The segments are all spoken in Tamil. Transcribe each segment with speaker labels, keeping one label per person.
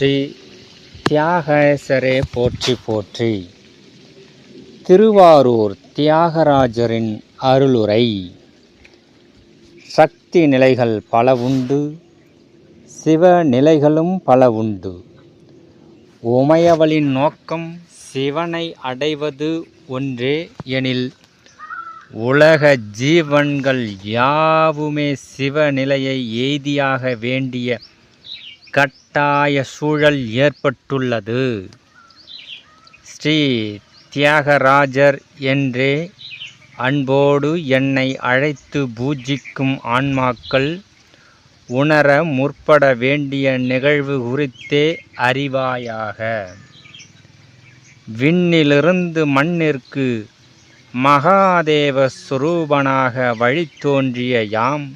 Speaker 1: போற்றி தியாகேசரே போற்றி போற்றி. திருவாரூர் தியாகராஜரின் அருளுரை. சக்தி நிலைகள் பல உண்டு சிவ நிலைகளும் பல உண்டு. உமையவளின் நோக்கம் சிவனை அடைவது ஒன்றே எனில் உலக ஜீவன்கள் யாவுமே சிவநிலையை எய்தியாக வேண்டிய கட் கட்டாய சூழல் ஏற்பட்டுள்ளது. ஸ்ரீ தியாகராஜர் என்றே அன்போடு என்னை அழைத்து பூஜிக்கும் ஆன்மாக்கள் உணர முற்பட வேண்டிய நிகழ்வு குறித்தே அறிவாயாக. விண்ணிலிருந்து மண்ணிற்கு மகாதேவ சுரூபனாக வழித்தோன்றிய யாம்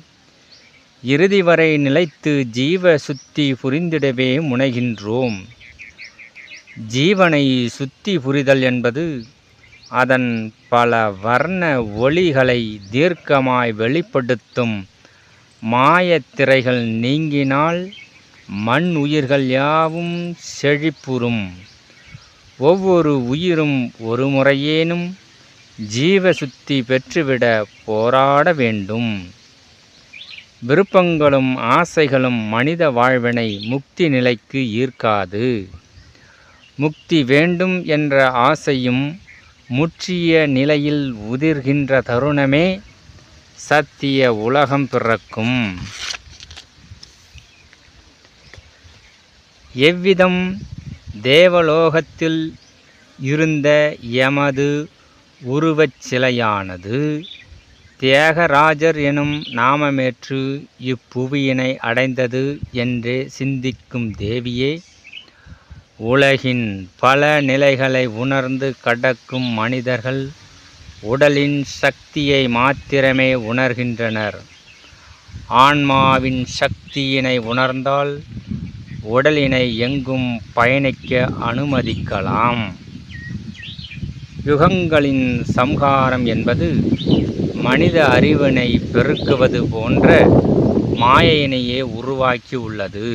Speaker 1: இறுதி வரை நிலைத்து ஜீவ சுத்தி புரிந்திடவே முனைகின்றோம். ஜீவனை சுத்தி புரிதல் என்பது அதன் பல வர்ண ஒளிகளை தீர்க்கமாய் வெளிப்படுத்தும் மாயத்திரைகள் நீங்கினால் மண் உயிர்கள் யாவும் செழிப்புறும். ஒவ்வொரு உயிரும் ஒரு முறையேனும் ஜீவசுத்தி பெற்றுவிட போராட வேண்டும். விருப்பங்களும் ஆசைகளும் மனித வாழ்வினை முக்தி நிலைக்கு ஈர்க்காது. முக்தி வேண்டும் என்ற ஆசையும் முற்றிய நிலையில் உதிர்கின்ற தருணமே சத்திய உலகம் பிறக்கும். எவ்விதம் தேவலோகத்தில் இருந்த எமது உருவச் சிலையானது? தியாகராஜர் எனும் நாமமேற்று இப்புவியினை அடைந்தது என்றே சிந்திக்கும் தேவியே உலகின் பல நிலைகளை உணர்ந்து கடக்கும் மனிதர்கள் உடலின் சக்தியை மாத்திரமே உணர்கின்றனர். ஆன்மாவின் சக்தியினை உணர்ந்தால் உடலினை எங்கும் பயணிக்க அனுமதிக்கலாம். யுகங்களின் சம்ஹாரம் என்பது மனித அறிவினை பெருக்குவது போன்ற மாயையினையே உருவாக்கி உள்ளது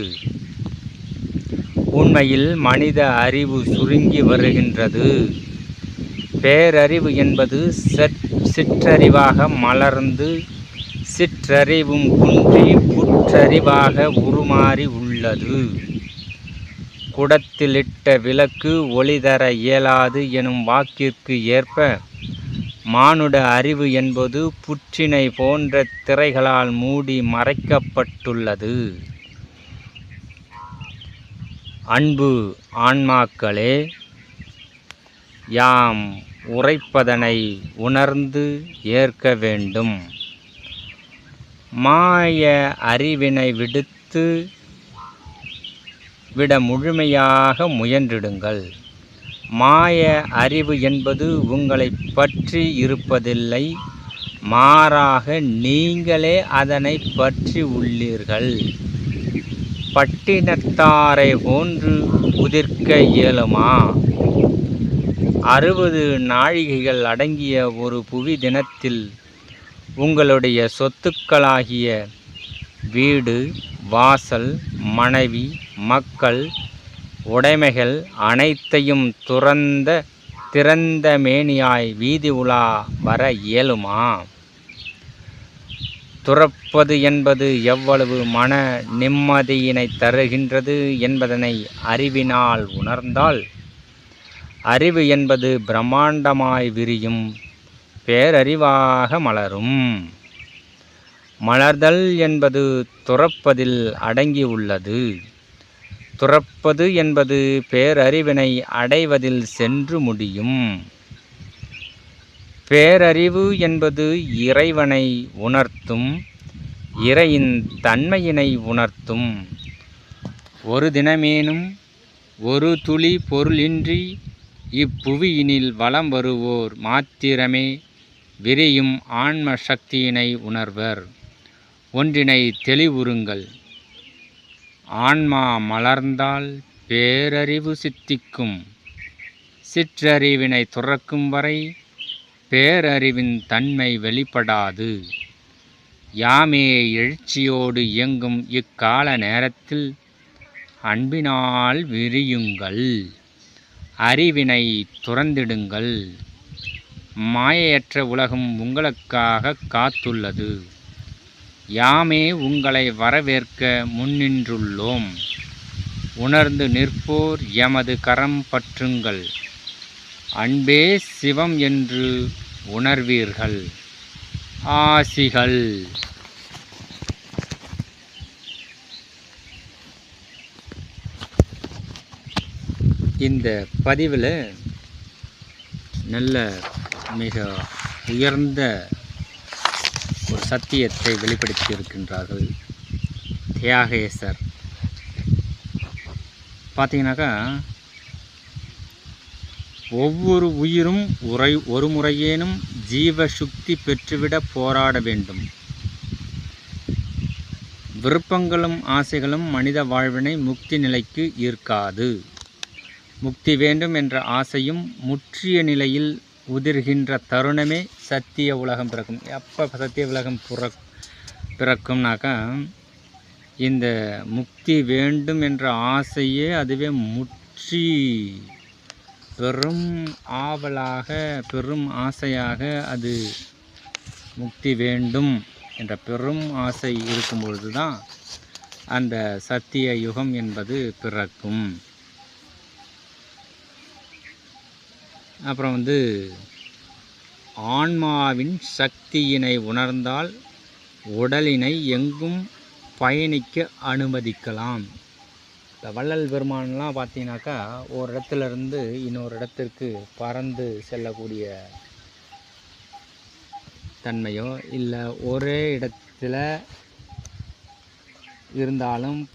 Speaker 1: உண்மையில் மனித அறிவு சுருங்கி வருகின்றது. பேரறிவு என்பது சிற்றறிவாக மலர்ந்து சிற்றறிவும் குன்றி புற்றறிவாக உருமாறி உள்ளது. குடத்திலிட்ட விளக்கு ஒளிதர இயலாது எனும் வாக்கிற்கு ஏற்ப மானுட அறிவு என்பது புற்றினை போன்ற திரைகளால் மூடி மறைக்கப்பட்டுள்ளது. அன்பு ஆன்மாக்களே யாம் உரைப்பதனை உணர்ந்து ஏற்க வேண்டும். மாய அறிவினை விடுத்து விட முழுமையாக முயன்றிடுங்கள். மாய அறிவு என்பது உங்களை பற்றி இருப்பதில்லை. மாறாக நீங்களே அதனை பற்றி உள்ளீர்கள். பட்டினத்தாரை போன்று உதிர்க்க இயலுமா? அறுபது நாழிகைகள் அடங்கிய ஒரு புவி தினத்தில் உங்களுடைய சொத்துக்களாகிய வீடு வாசல் மனைவி மக்கள் உடைமைகள் அனைத்தையும் துறந்த திறந்த மேனியாய் வீதி உலா வர இயலுமா? துறப்பது என்பது எவ்வளவு மன நிம்மதியினை தருகின்றது என்பதனை அறிவினால் உணர்ந்தால் அறிவு என்பது பிரம்மாண்டமாய் விரியும் பேரறிவாக மலரும். மலர்தல் என்பது துறப்பதில் அடங்கியுள்ளது. துறப்பது என்பது பேரறிவினை அடைவதில் சென்று முடியும். பேரறிவு என்பது இறைவனை உணர்த்தும் இறையின் தன்மையினை உணர்த்தும். ஒரு தினமேனும் ஒரு துளி பொருளின்றி இப்புவியினில் வலம் வருவோர் மாத்திரமே விரியும் ஆன்ம சக்தியினை உணர்வர். ஒன்றினை தெளிவுறுங்கள். ஆன்மா மலர்ந்தால் பேரறிவு சித்திக்கும். சிற்றறிவினை துறக்கும் வரை பேரறிவின் தன்மை வெளிப்படாது. யாமே எழுச்சியோடு இயங்கும் இக்கால நேரத்தில் அன்பினால் விரியுங்கள். அறிவினை துறந்திடுங்கள். மாயையற்ற உலகம் உங்களுக்காக காத்துள்ளது. யாமே உங்களை வரவேற்க முன்னின்றுள்ளோம். உணர்ந்து நிற்போர் எமது கரம் பற்றுங்கள். அன்பே சிவம் என்று உணர்வீர்கள். ஆசிகள். இந்த பதிவில் நல்ல மிக உயர்ந்த ஒரு சத்தியத்தை வெளிப்படுத்தி இருக்கின்றார்கள் தியாகேசர் பார்த்தீங்கன்னாக்கா ஒவ்வொரு உயிரும் உரை ஒரு முறையேனும் ஜீவசுக்தி பெற்றுவிட போராட வேண்டும். விருப்பங்களும் ஆசைகளும் மனித வாழ்வினை முக்தி நிலைக்கு ஈர்க்காது. முக்தி வேண்டும் என்ற ஆசையும் முற்றிய நிலையில் உதிர்கின்ற தருணமே சத்திய உலகம் பிறக்கும். எப்போ சத்திய உலகம் புற பிறக்கும்னாக்கா இந்த முக்தி வேண்டும் என்ற ஆசையே அதுவே முற்றி பெரும் ஆவலாக பெரும் ஆசையாக அது முக்தி வேண்டும் என்ற பெரும் ஆசை இருக்கும் பொழுது தான் அந்த சத்திய யுகம் என்பது பிறக்கும். அப்புறம் வந்து ஆன்மாவின் சக்தியினை உணர்ந்தால் உடலினை எங்கும் பயணிக்க அனுமதிக்கலாம். இந்த வள்ளல் பெருமான்லாம் பார்த்தீங்கன்னாக்கா ஒரு இடத்துல இருந்து இன்னொரு இடத்திற்கு பறந்து செல்லக்கூடிய தன்மையோ இல்லை ஒரே இடத்துல இருந்தாலும்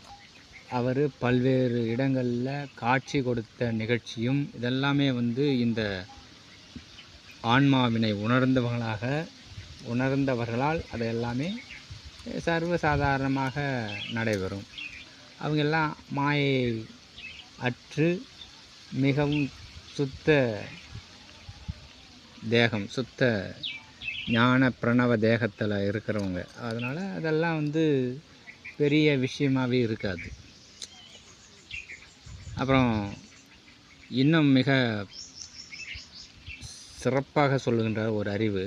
Speaker 1: அவர் பல்வேறு இடங்களில் காட்சி கொடுத்த நிகழ்ச்சியும் இதெல்லாமே வந்து இந்த ஆன்மாவினை உணர்ந்தவர்களாக உணர்ந்தவர்களால் அது எல்லாமே சர்வசாதாரணமாக நடைபெறும். அவங்கெல்லாம் மாயை அற்று மிகவும் சுத்த தேகம் சுத்த ஞான பிரணவ தேகத்தில் இருக்கிறவங்க. அதனால் அதெல்லாம் வந்து பெரிய விஷயமாகவே இருக்காது. அப்புறம் இன்னும் மிக சிறப்பாக சொல்லுகின்ற ஒரு அறிவு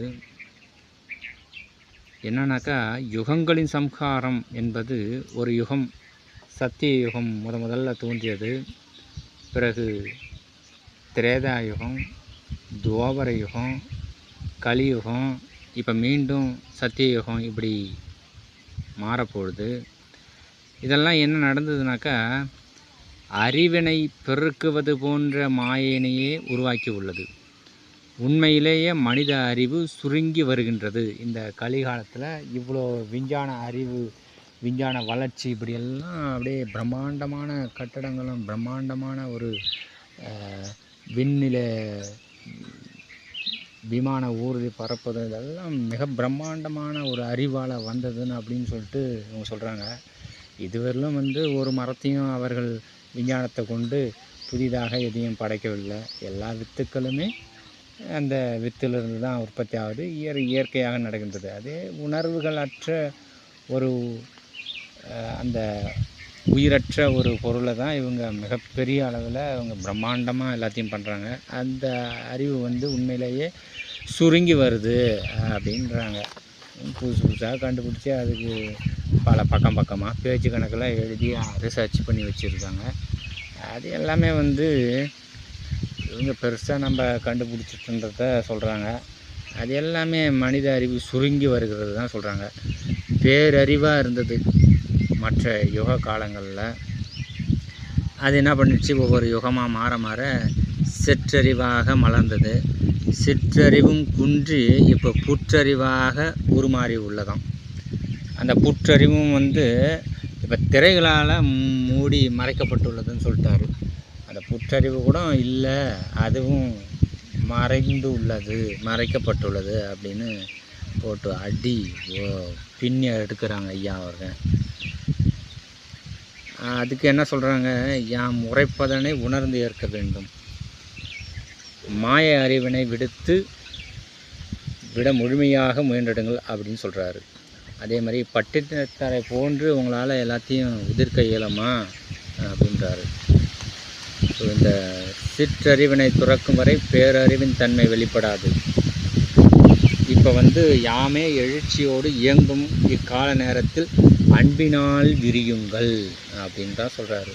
Speaker 1: என்னன்னாக்கா யுகங்களின் சம்ஹாரம் என்பது ஒரு யுகம் சத்திய யுகம் முத முதல்ல தோன்றியது. பிறகு திரேதா யுகம் துவாபர யுகம் கலியுகம் இப்போ மீண்டும் சத்திய யுகம் இப்படி மாறப்போகுது. இதெல்லாம் என்ன நடந்ததுனாக்கா அறிவினை பெருக்குவது போன்ற மாயினையே உருவாக்கி உள்ளது உண்மையிலேயே மனித அறிவு சுருங்கி வருகின்றது. இந்த கலிகாலத்தில் இவ்வளோ விஞ்ஞான அறிவு விஞ்ஞான வளர்ச்சி இப்படியெல்லாம் அப்படியே பிரம்மாண்டமான கட்டடங்களும் பிரம்மாண்டமான ஒரு விண்ணில விமான ஊர்தி பறப்பது இதெல்லாம் மிக பிரம்மாண்டமான ஒரு அறிவால் வந்ததுன்னு அப்படின்னு சொல்லிட்டு அவங்க சொல்கிறாங்க இதுவரையிலும் வந்து ஒரு மரத்தையும் அவர்கள் விஞ்ஞானத்தை கொண்டு புதிதாக எதையும் படைக்கவில்லை. எல்லா வித்துக்களுமே அந்த வித்திலிருந்து தான் உற்பத்தி ஆகுது. இயற் இயற்கையாக நடக்கின்றது. அதே உணர்வுகள் அற்ற ஒரு அந்த உயிரற்ற ஒரு பொருளை தான் இவங்க மிகப்பெரிய அளவில் இவங்க பிரம்மாண்டமாக எல்லாத்தையும் பண்ணுறாங்க அந்த அறிவு வந்து உண்மையிலேயே சுருங்கி வருது அப்படின்றாங்க. புதுசு புதுசாக கண்டுபிடிச்சி அதுக்கு பல பக்கம் பக்கமாக பேச்சு கணக்கில் எழுதி ரிசர்ச் பண்ணி வச்சுருக்காங்க. அது எல்லாமே வந்து இவங்க பெருசாக நம்ம கண்டுபிடிச்சிட்டுன்றத சொல்கிறாங்க அது எல்லாமே மனித அறிவு சுருங்கி வருகிறது தான் சொல்கிறாங்க பேரறிவாக இருந்தது மற்ற யுக காலங்களில். அது என்ன பண்ணிடுச்சு ஒவ்வொரு யுகமாக மாற மாற சிற்றறிவாக மலர்ந்தது. சிற்றறிவும் குன்றி இப்போ புற்றறிவாக உருமாறி உள்ளதாம். அந்த புற்றறிவும் வந்து இப்போ திரைகளால் மூடி மறைக்கப்பட்டுள்ளதுன்னு சொல்லிட்டாரு. அந்த புற்றறிவு கூட இல்லை அதுவும் மறைந்து உள்ளது மறைக்கப்பட்டுள்ளது அப்படின்னு போட்டு அடி ஓ பின்னி எடுக்கிறாங்க ஐயா அவர்கள். அதுக்கு என்ன சொல்கிறாங்க யாம் உரைப்பதனை உணர்ந்து ஏற்க வேண்டும். மாய அறிவினை விடுத்து விட முழுமையாக முயன்றிடுங்கள் அப்படின்னு சொல்கிறாரு அதே மாதிரி பட்டினத்தரை போன்று உங்களால் எல்லாத்தையும் உதிர்க்க இயலுமா அப்படின்றாரு. ஸோ இந்த சிற்றறிவினை துறக்கும் வரை பேரறிவின் தன்மை வெளிப்படாது. இப்போ வந்து யாமே எழுச்சியோடு இயங்கும் இக்கால நேரத்தில் அன்பினால் விரியுங்கள் அப்படின்னு தான் சொல்கிறாரு